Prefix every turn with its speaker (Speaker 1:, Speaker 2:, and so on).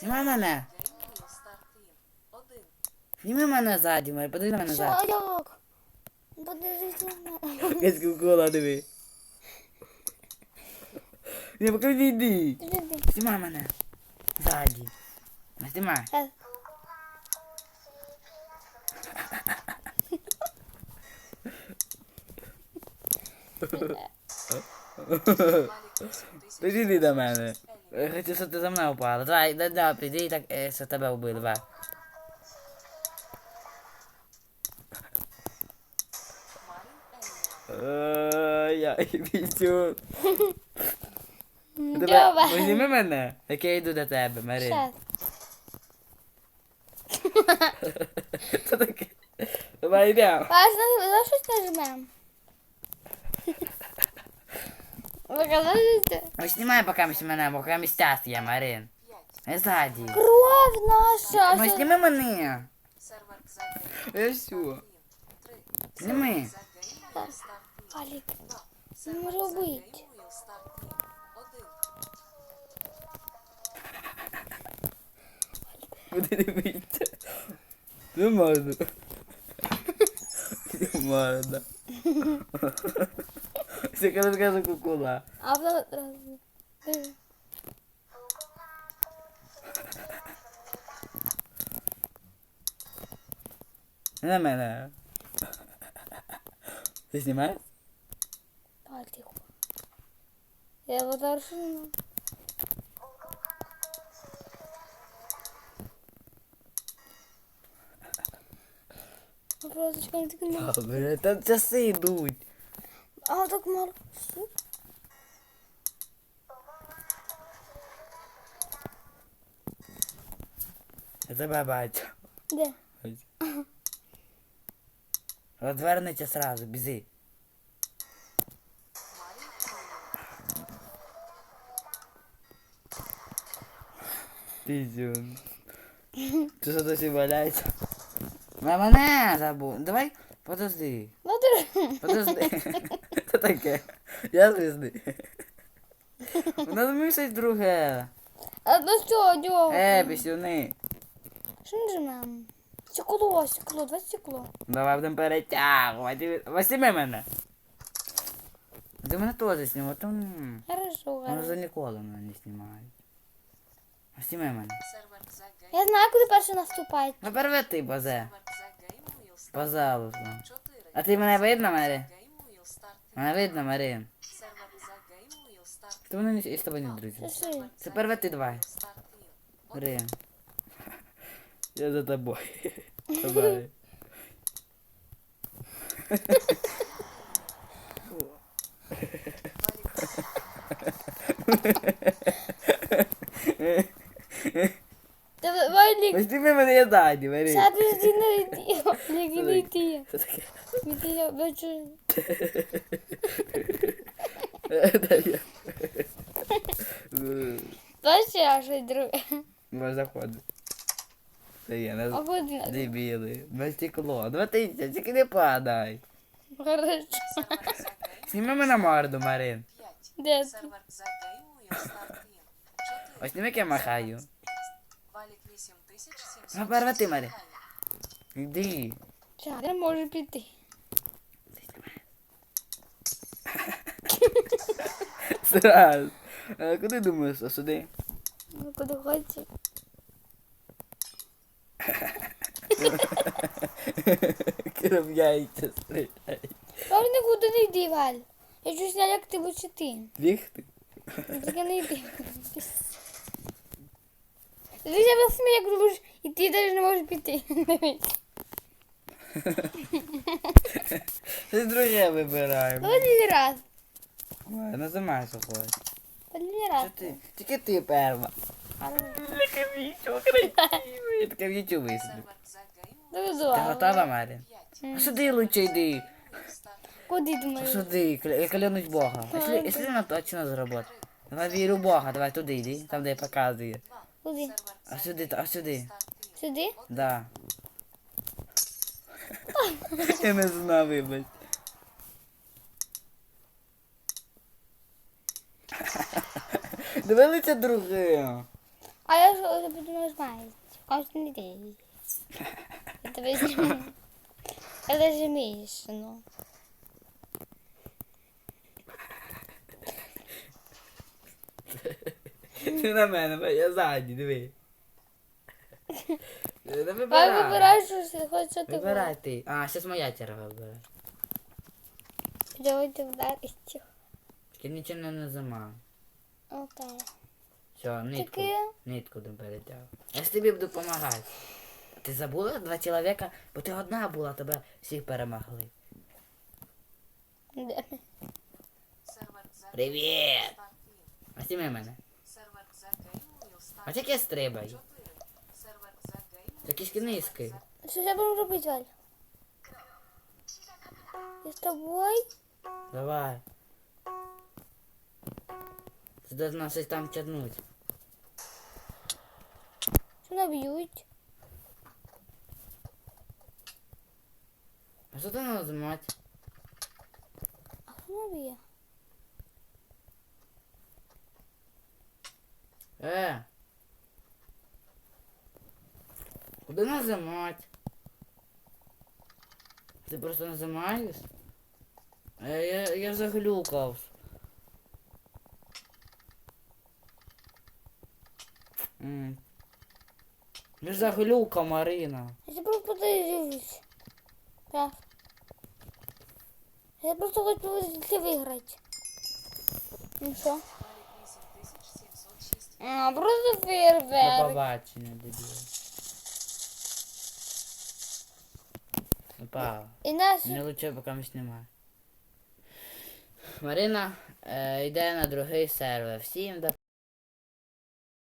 Speaker 1: Знімай мене. Зніми мене ззаді, Марі, подивись на мене ззаді.
Speaker 2: як? Подивись на мене.
Speaker 1: Якась кукола, диви. Не, поки відійди. Знімай мене. Ззаді. Знімай.
Speaker 2: Е,
Speaker 3: Валік 8000.
Speaker 1: Підійди до мене. Я щоб ти за мною впала. Давай, да, да, піди і так, е, що тебе вбили, давай. Ой, я візю.
Speaker 2: Давай.
Speaker 1: Зніми мене, як я йду до тебе, Марин.
Speaker 2: Щас.
Speaker 1: Що таке? Давай йдемо.
Speaker 2: Паш, на, щось нажмем. Показати?
Speaker 1: Ось знімай поки мене, бо поки місця є, Марин. Ззаді.
Speaker 2: Кров наша. Що-
Speaker 1: зніми мене. Я все. Зніми.
Speaker 2: Алік, не.
Speaker 3: Один.
Speaker 1: Куди дивитися? Не можу. Не можна. Все, коли скажу кукула.
Speaker 2: А потім одразу. Диви.
Speaker 1: Не на мене. Ти знімаєш?
Speaker 2: Давай, тихо. Я его завершила. Ну, Просто чекай, так мало.
Speaker 1: Добре, там часи йдуть.
Speaker 2: А, так мало. Що?
Speaker 1: Я тебе бачу.
Speaker 2: Де?
Speaker 1: Розвернеться сразу, бізи. Пізюн. Ти що досі валяється? На мене забув. Давай, подожди.
Speaker 2: Ну.
Speaker 1: Подожди. Що таке? Я звізди. Нажми щось друге.
Speaker 2: А ну що, дьо?
Speaker 1: Е, пісюни.
Speaker 2: Що ми жмем? Стекло, стекло, давай стекло.
Speaker 1: Давай будемо перетягувати. Возьми мене. Ти мене теж знімав, там...
Speaker 2: Хорошо,
Speaker 1: Вони
Speaker 2: хорошо.
Speaker 1: вже ніколи мене не знімають. Возьми мене.
Speaker 2: Я знаю, куди перше наступати.
Speaker 1: Ну переве ти, базе.
Speaker 3: За
Speaker 1: Пожалуйста. А ти мене видно, Марі? Мене видно,
Speaker 3: старт
Speaker 1: Ти мене не- з тобою не друзі. Це переве ти давай. Марин. Я за тобою. Давай.
Speaker 2: Давай, Лік.
Speaker 1: Возьми мене ззаді, Марин.
Speaker 2: Сяди, ти не йди. Лік, не йди.
Speaker 1: Таке?
Speaker 2: Іди, я бачу.
Speaker 1: Дай я.
Speaker 2: Щось друге.
Speaker 1: Може заходить. Це не
Speaker 2: куди?
Speaker 1: дебіли. На стекло. Два тисячі, тільки не падай.
Speaker 2: Хорошо.
Speaker 1: Сніми мене морду, Марин.
Speaker 2: Де ти?
Speaker 1: Ось німи як я махаю.
Speaker 3: Валік 8700.
Speaker 1: Ну, перва ти, Марі. Іди.
Speaker 2: Ча, не можу піти.
Speaker 1: Сразу. А куди думаєш, а сюди?
Speaker 2: Ну, куди хочеш.
Speaker 1: Кров яйця стріляй.
Speaker 2: Нікуди не йди, Валь. Я чусь не як ти лучше ти.
Speaker 1: Бігти?
Speaker 2: Тільки не йди. Ти себе смій, як будеш, і ти навіть не можеш піти.
Speaker 1: Щось друге вибираємо.
Speaker 2: Ну, один раз.
Speaker 1: Ой, що хочеш.
Speaker 2: Один раз.
Speaker 1: Ти? Тільки ти перва. Таке красиве. Я таке в
Speaker 3: за геймує
Speaker 2: Давай,
Speaker 1: Ти готова, Марі? А сюди лучше йди.
Speaker 2: Куди
Speaker 1: А
Speaker 2: думаєш?
Speaker 1: Сюди, я клянусь Бога. Якщо, якщо вона точно зробить. Давай вірю в Бога, давай туди йди, там де показує.
Speaker 2: Куди?
Speaker 1: А сюди, а сюди.
Speaker 2: Сюди?
Speaker 1: Да. Я не знав, вибач. Дивилися друге.
Speaker 2: А я ж буду нажимати. Кожен день. Я тебе зніму. Я даже смішно.
Speaker 1: Ти на мене, бо я ззаді, диви. Не вибирай.
Speaker 2: вибирай, що ти хочеш, що ти
Speaker 1: Вибирай ти. А, зараз моя черга вибирай.
Speaker 2: хочеш. Давайте вдарити.
Speaker 1: Тільки нічого не нажимаю.
Speaker 2: Окей.
Speaker 1: Все, нитку.
Speaker 2: Таке.
Speaker 1: Нитку не перетягу. Я ж тобі буду допомагати. Ти забула два чоловіка, бо ти одна була, тебе всіх перемогли. Привіт! А зніми мене. А.
Speaker 3: Сервер за геймою.
Speaker 1: Такий ж.
Speaker 2: Що я буду робити, Валь? Я з тобою?
Speaker 1: Давай. Ти должна щось там тягнуть.
Speaker 2: Що наб'ють?
Speaker 1: А що ти нажимати?
Speaker 2: А що наб'є?
Speaker 1: Е. Куди нажимати? Ти просто нажимаєш? Е, я, я заглюкав. М. Я ж заглюкав, Марина.
Speaker 2: Я просто подивлюсь. Так. Я просто хочу це виграти. Ну що?
Speaker 3: Валік 8706.
Speaker 2: А, просто
Speaker 1: До
Speaker 2: фейерверк.
Speaker 1: побачення, дебіл. Опа.
Speaker 2: І нас...
Speaker 1: Не лучше поки ми знімаємо. Марина е, йде на другий сервер. Всім до